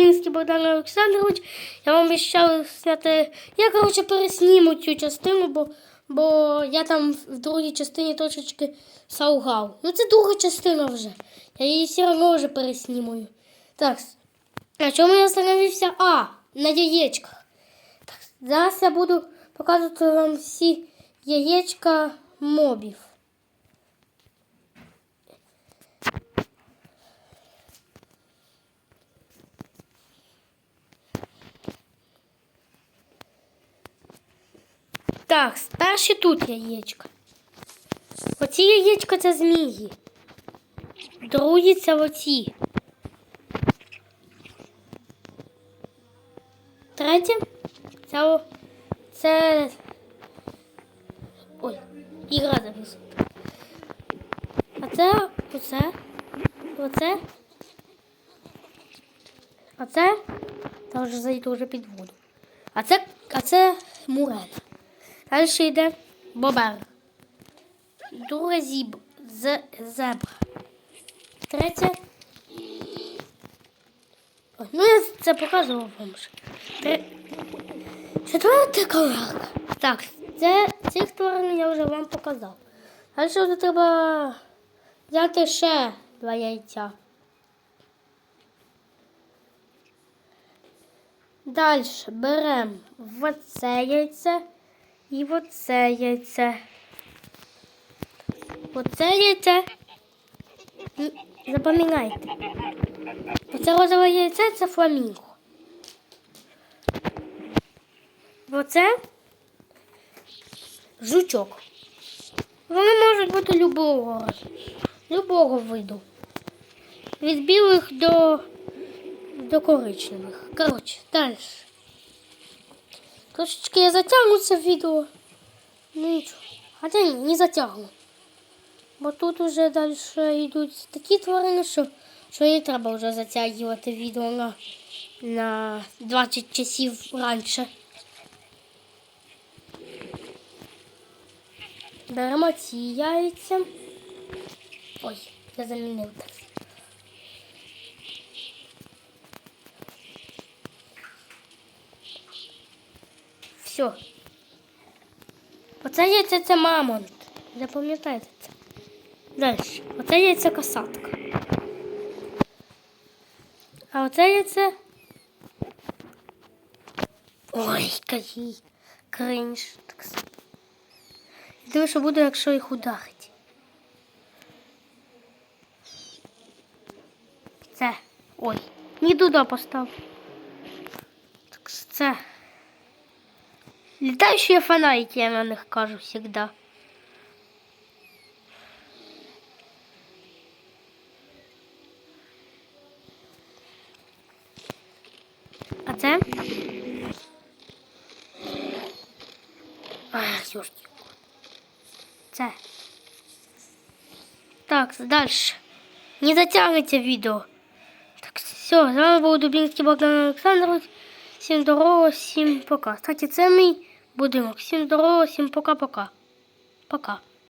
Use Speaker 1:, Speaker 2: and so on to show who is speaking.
Speaker 1: Дубінський Богдан Олександрович. Я вам обіцяв зняти. Я, коротше, пересніму цю частину, бо, бо я там в другій частині трошечки солгав. Ну, це друга частина вже. Я її все одно вже переснімую. Так, на чому я остановився? А, на яєчках. Так, зараз я буду показувати вам всі яєчка мобів. Так, перші тут яєчка. Оці яєчка це змії. Другі це оці. Третє це, це. Ой, ігра завис. А це оце. Оце. А це. Та вже зайду вже під воду. А це, а це мурена. Далі йде бобер. Друге зіб, з, зебра. Третє. Ой, ну я це показував вам вже. Тре... Четверта коларка. Так, це цих тварин я вже вам показав. Далі вже треба взяти ще два яйця. Далі беремо оце яйце і оце яйце. Оце яйце. Запам'ятайте. Оце розове яйце це фламінго. Оце жучок. Вони можуть бути любого, любого виду. Від білих до, до коричневих. Коротше, далі. Трошечки я затягну це відео. Ну нічого. Хоча ні, не затягну. Бо тут вже далі йдуть такі тварини, що, що їй треба вже затягувати відео на, на 20 часів раніше. Беремо ці яйця. Ой, я замінив так. Все. Оце яйце це мамонт. Запам'ятайте це. Далі. Оце яйце касатка. А оце яйце. Ой, який кринж. Так. Диви, що буде, якщо їх ударить. Це. Ой. Не туди постав. Так це. Летающие фонарики, я на них кажу всегда. А це? Ах, ёшки. Це. Так, дальше. Не затягуйте відео. Так, все, з вами був Дубінський Богдан Олександрович. Всім здорово, всім пока. Кстати, це мій будинок. Всім здорово, всім пока-пока. Пока.